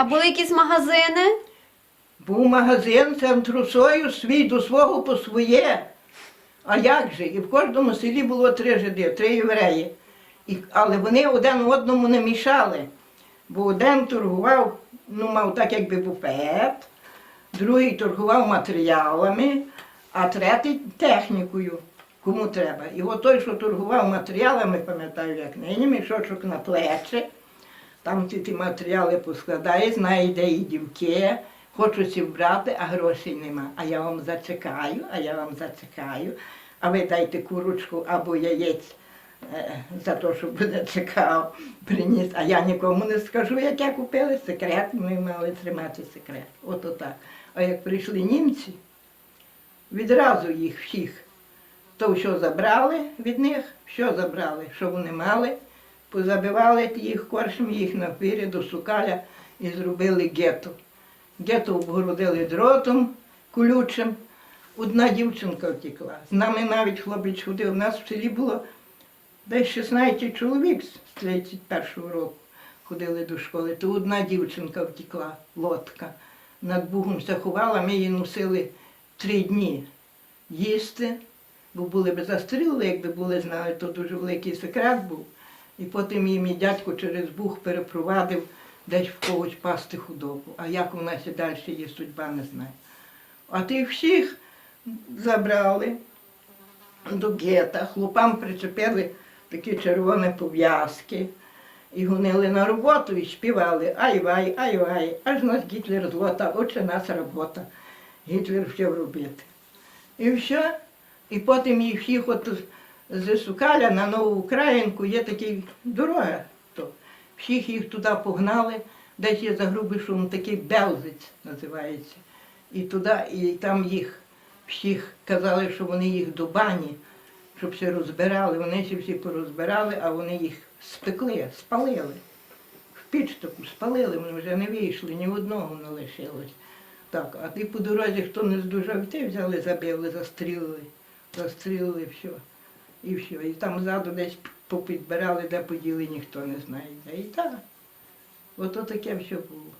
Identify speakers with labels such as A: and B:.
A: А були якісь магазини?
B: Був магазин центрусою свій до свого по своє. А як же? І в кожному селі було три жиди, три євреї. І, але вони один одному не мішали. Бо один торгував, ну, мав так якби буфет, другий торгував матеріалами, а третій технікою, кому треба. І от той, що торгував матеріалами, пам'ятаю, як нині, мішочок на плечі, там ті, ті матеріали поскладає, знає, де і дівки, хочуть зібрати, а грошей нема. А я вам зачекаю, а я вам зачекаю, а ви дайте курочку або яєць е, за те, що буде чекав, приніс. А я нікому не скажу, як я купила секрет, ми мали тримати секрет. От отак. А як прийшли німці, відразу їх всіх, то що забрали від них, що забрали, що вони мали, позабивали їх коршем, їх напирі до сукаля і зробили гетто. Гетто обгородили дротом колючим. Одна дівчинка втекла. З нами навіть хлопець ходив. У нас в селі було десь 16 чоловік з 31-го року ходили до школи. То одна дівчинка втекла, лодка. Над Бугом заховала, ми її носили три дні їсти, бо були б застрілили, якби були знали, то дуже великий секрет був. І потім її мій дядько через Буг перепровадив десь в когось пасти худобу. А як у нас і далі є судьба, не знаю. А тих всіх забрали до гета, хлопам причепили такі червоні пов'язки і гонили на роботу і співали ай-вай, ай-вай, аж нас Гітлер злота, отже нас робота. Гітлер хотів робити. І все. І потім їх всіх от з Сукаля на Нову Українку є така дорога. То. Всіх їх туди погнали, десь є за грубий шум, такий Белзиць називається. І туди, і там їх всіх казали, що вони їх до бані, щоб все розбирали. Вони всі всі порозбирали, а вони їх спекли, спалили. В піч таку спалили, вони вже не вийшли, ні одного не лишилось. Так, а ти по дорозі, хто не здужав, ти взяли, забили, застрілили, застрілили все. І все. І там ззаду десь попідбирали, де поділи, ніхто не знає. І так. Ото таке все було.